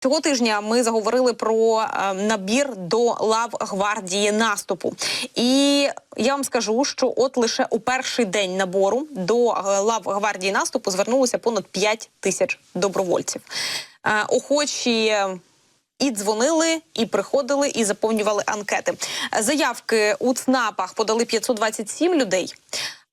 Цього тижня ми заговорили про е, набір до лав гвардії наступу. І я вам скажу, що от лише у перший день набору до е, лав гвардії наступу звернулося понад 5 тисяч добровольців. Е, охочі. І дзвонили, і приходили, і заповнювали анкети. Заявки у ЦНАПах подали 527 людей.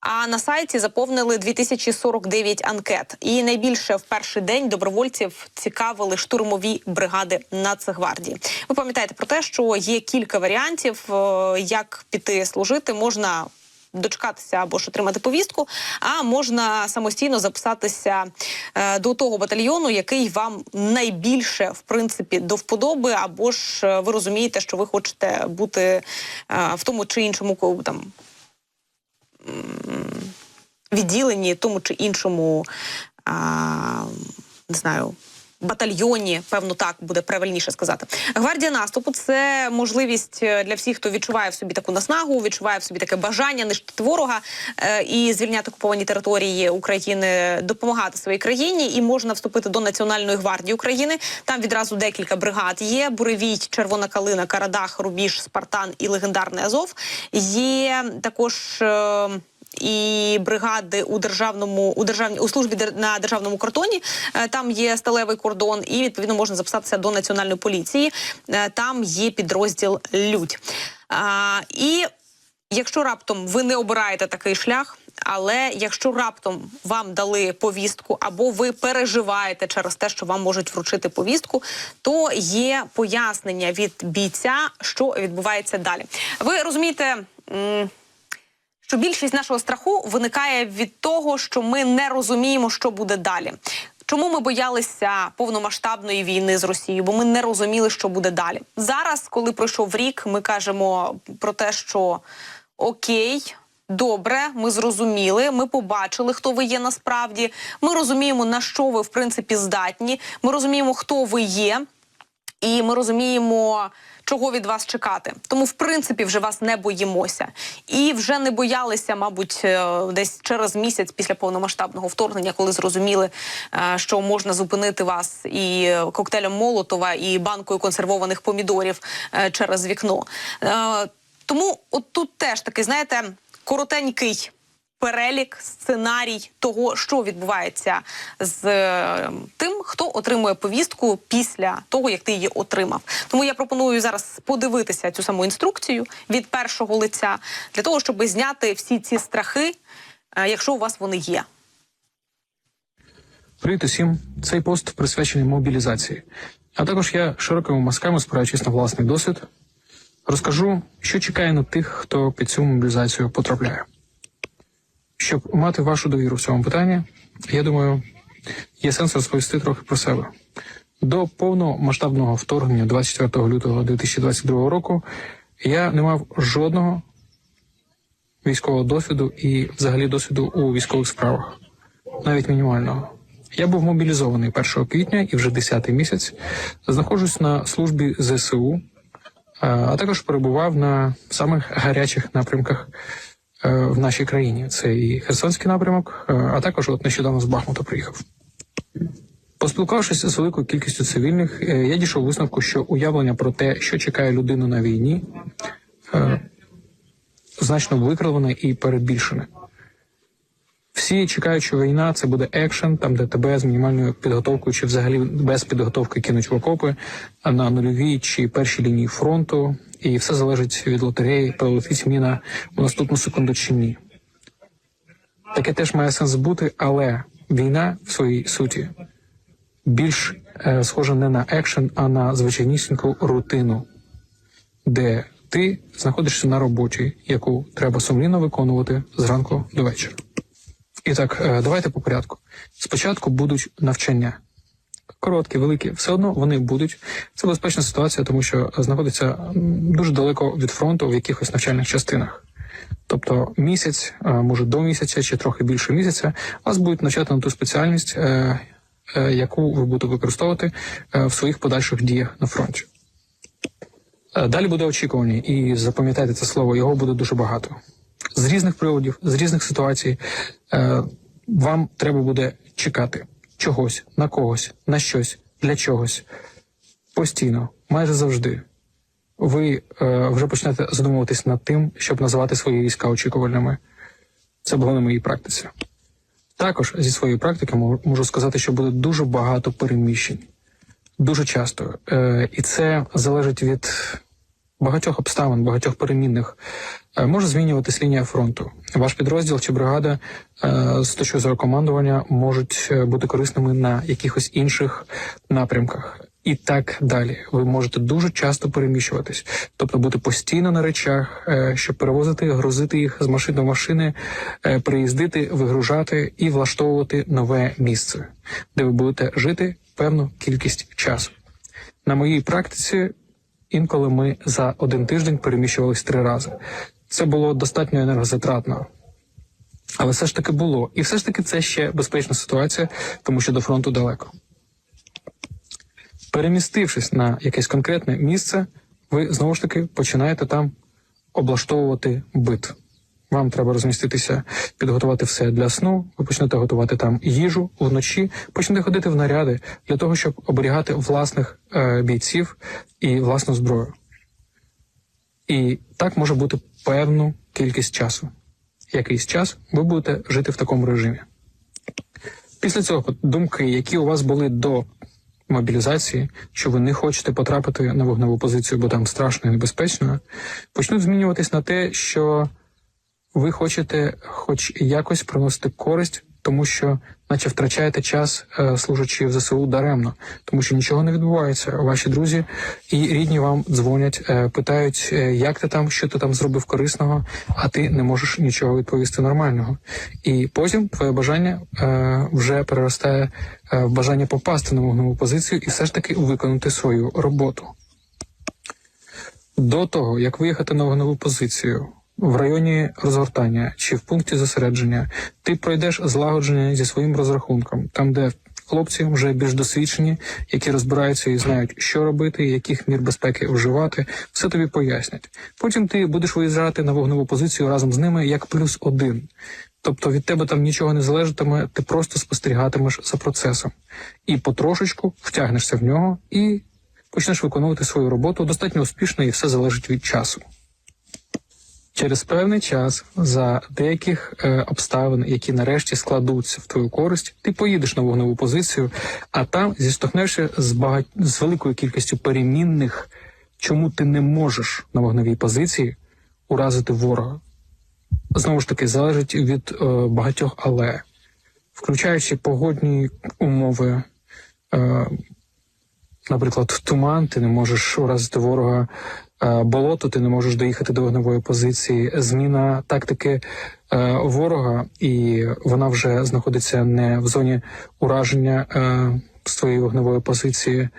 А на сайті заповнили 2049 анкет. І найбільше в перший день добровольців цікавили штурмові бригади Нацгвардії. Ви пам'ятаєте про те, що є кілька варіантів, е, як піти служити. Можна дочекатися або ж отримати повістку, а можна самостійно записатися е, до того батальйону, який вам найбільше в принципі до вподоби, або ж е, ви розумієте, що ви хочете бути в тому чи іншому там відділенні, тому чи іншому а, не знаю. Батальйоні, певно, так буде правильніше сказати. Гвардія наступу це можливість е, для всіх, хто відчуває в собі таку наснагу, відчуває в собі таке бажання нищити ворога е, і звільняти окуповані території України, допомагати своїй країні. І можна вступити до Національної гвардії України. Там відразу декілька бригад є: Буревій, Червона Калина, Карадах, Рубіж, Спартан і легендарний Азов. Є також. І бригади у державному у державній у службі на державному кордоні. Е, Там є сталевий кордон, і відповідно можна записатися до національної поліції. Е, Там є підрозділ Людь. А, і якщо раптом ви не обираєте такий шлях. Але якщо раптом вам дали повістку, або ви переживаєте через те, що вам можуть вручити повістку, то є пояснення від бійця, що відбувається далі. Ви розумієте. Що більшість нашого страху виникає від того, що ми не розуміємо, що буде далі. Чому ми боялися повномасштабної війни з Росією? Бо ми не розуміли, що буде далі. Зараз, коли пройшов рік, ми кажемо про те, що окей. Добре, ми зрозуміли. Ми побачили, хто ви є насправді. Ми розуміємо, на що ви в принципі здатні. Ми розуміємо, хто ви є, і ми розуміємо, чого від вас чекати. Тому, в принципі, вже вас не боїмося. І вже не боялися, мабуть, е, десь через місяць після повномасштабного вторгнення, коли зрозуміли, е, що можна зупинити вас і коктейлем Молотова, і банкою консервованих помідорів е, через вікно. Тому от тут теж такий, знаєте, коротенький перелік, сценарій того, що відбувається з е, тим, хто отримує повістку після того, як ти її отримав. Тому я пропоную зараз подивитися цю саму інструкцію від першого лиця для того, щоб зняти всі ці страхи, е, якщо у вас вони є. Привіт усім. Цей пост присвячений мобілізації. А також я широкими мазками, спираючись на власний досвід, розкажу, що чекає на тих, хто під цю мобілізацію потрапляє. Щоб мати вашу довіру в цьому питанні, я думаю, є сенс розповісти трохи про себе. До повномасштабного вторгнення 24 лютого 2022 року я не мав жодного військового досвіду і взагалі досвіду у військових справах, навіть мінімального. Я був мобілізований 1 квітня і вже 10-й місяць знаходжусь на службі ЗСУ, а також перебував на самих гарячих напрямках в нашій країні. Це і Херсонський напрямок, е, а також от нещодавно з Бахмута приїхав. Поспілкувавшись з великою кількістю цивільних, е, я дійшов висновку, що уявлення про те, що чекає людину на війні, е, значно викривлене і перебільшене. Всі чекають, що війна це буде екшен, там де тебе з мінімальною підготовкою, чи взагалі без підготовки кинуть в окопи на нульовій чи першій лінії фронту, і все залежить від лотереї, прилетить міна у наступну секунду чи ні. Таке теж має сенс бути, але війна в своїй суті більш е, схожа не на екшен, а на звичайнісіньку рутину, де ти знаходишся на роботі, яку треба сумлінно виконувати зранку до вечора. І так, е, давайте по порядку. Спочатку будуть навчання. Короткі, великі, все одно вони будуть. Це безпечна ситуація, тому що знаходиться дуже далеко від фронту в якихось навчальних частинах. Тобто місяць, е, може до місяця чи трохи більше місяця, вас будуть навчати на ту спеціальність, е, яку ви будете використовувати в своїх подальших діях на фронті. Далі буде очікування, і запам'ятайте це слово, його буде дуже багато. З різних приводів, з різних ситуацій е, вам треба буде чекати чогось, на когось, на щось, для чогось. постійно, майже завжди, ви е, вже почнете задумуватись над тим, щоб називати свої війська очікувальними. Це було на моїй практиці. Також зі своєї практики можу сказати, що буде дуже багато переміщень, дуже часто. Е, і це залежить від багатьох обставин, багатьох перемінних. Е, може змінюватись лінія фронту. Ваш підрозділ чи бригада е, з точки зору командування можуть е, бути корисними на якихось інших напрямках. І так далі. Ви можете дуже часто переміщуватись, тобто бути постійно на речах, щоб перевозити, грузити їх з машини до машини, приїздити, вигружати і влаштовувати нове місце, де ви будете жити певну кількість часу. На моїй практиці інколи ми за один тиждень переміщувались три рази. Це було достатньо енергозатратно. Але все ж таки було. І все ж таки це ще безпечна ситуація, тому що до фронту далеко. Перемістившись на якесь конкретне місце, ви знову ж таки починаєте там облаштовувати бит. Вам треба розміститися, підготувати все для сну. Ви почнете готувати там їжу вночі, почнете ходити в наряди для того, щоб оберігати власних е, бійців і власну зброю. І так може бути певну кількість часу. Якийсь час ви будете жити в такому режимі. Після цього думки, які у вас були до мобілізації, що ви не хочете потрапити на вогневу позицію, бо там страшно і небезпечно, почнуть змінюватись на те, що ви хочете хоч якось приносити користь, тому що, наче втрачаєте час, е, служачи в ЗСУ даремно, тому що нічого не відбувається. Ваші друзі і рідні вам дзвонять, е, питають, е, як ти там, що ти там зробив корисного, а ти не можеш нічого відповісти нормального. І потім твоє бажання вже переростає в бажання попасти на вогневу позицію і все ж таки виконати свою роботу. До того, як виїхати на вогневу позицію в районі розгортання чи в пункті зосередження, ти пройдеш злагодження зі своїм розрахунком, там, де хлопці вже більш досвідчені, які розбираються і знають, що робити, яких мір безпеки вживати, все тобі пояснять. Потім ти будеш виїжджати на вогневу позицію разом з ними як плюс один. Тобто від тебе там нічого не залежатиме, ти просто спостерігатимеш за процесом і потрошечку втягнешся в нього і почнеш виконувати свою роботу достатньо успішно, і все залежить від часу. Через певний час, за деяких е, обставин, які нарешті складуться в твою користь, ти поїдеш на вогневу позицію, а там зіштовхнешся з багать... з великою кількістю перемінних, чому ти не можеш на вогневій позиції уразити ворога. Знову ж таки, залежить від е, багатьох але, включаючи погодні умови. Е, наприклад, туман, ти не можеш уразити ворога, болото, ти не можеш доїхати до вогневої позиції, зміна тактики е, ворога, і вона вже знаходиться не в зоні ураження е, з твоєї вогневої позиції.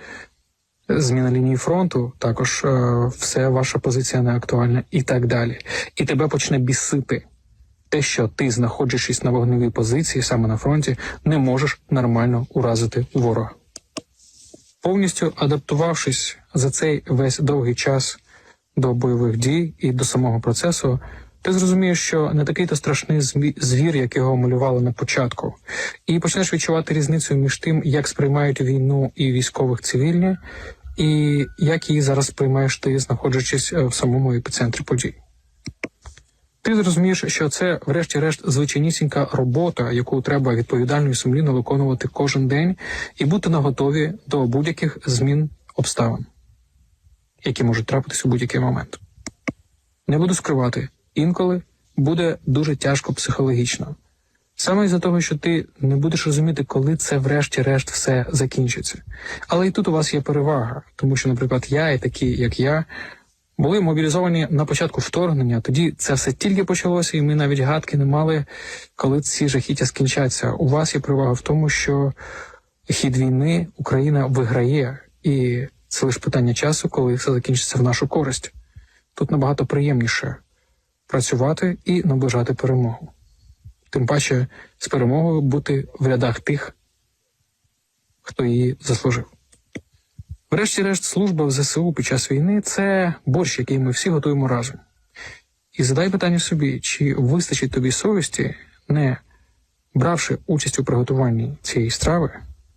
Зміна лінії фронту, також е, все ваша позиція не актуальна, і так далі. І тебе почне бісити те, що ти, знаходячись на вогневій позиції, саме на фронті, не можеш нормально уразити ворога повністю адаптувавшись за цей весь довгий час до бойових дій і до самого процесу, ти зрозумієш, що не такий то страшний звір, як його малювали на початку, і почнеш відчувати різницю між тим, як сприймають війну і військових цивільні, і як її зараз сприймаєш ти, знаходячись е, в самому епіцентрі подій. Ти зрозумієш, що це, врешті-решт, звичайнісінька робота, яку треба відповідально і сумлінно виконувати кожен день, і бути наготові до будь-яких змін обставин, які можуть трапитись у будь-який момент. Не буду скривати, інколи буде дуже тяжко психологічно. Саме із-за того, що ти не будеш розуміти, коли це врешті-решт все закінчиться. Але і тут у вас є перевага, тому що, наприклад, я і такі, як я, були мобілізовані на початку вторгнення. Тоді це все тільки почалося, і ми навіть гадки не мали, коли ці жахіття скінчаться. У вас є перевага в тому, що хід війни Україна виграє, і це лише питання часу, коли все закінчиться в нашу користь. Тут набагато приємніше працювати і наближати перемогу. Тим паче з перемогою бути в рядах тих, хто її заслужив. Врешті-решт, служба в ЗСУ під час війни це борщ, який ми всі готуємо разом. І задай питання собі, чи вистачить тобі совісті, не бравши участь у приготуванні цієї страви,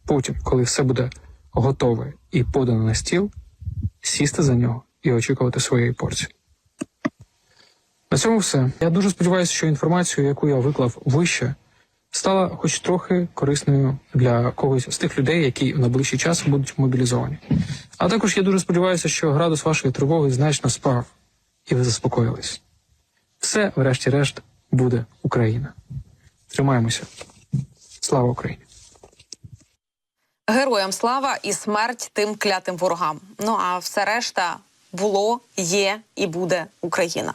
потім, коли все буде готове і подано на стіл, сісти за нього і очікувати своєї порції. На цьому все. Я дуже сподіваюся, що інформацію, яку я виклав вище, стала хоч трохи корисною для когось з тих людей, які в найближчий час будуть мобілізовані. А також я дуже сподіваюся, що градус вашої тривоги значно спав, і ви заспокоїлись. Все, врешті-решт, буде Україна. Тримаємося. Слава Україні! Героям слава і смерть тим клятим ворогам. Ну а все решта було, є і буде Україна.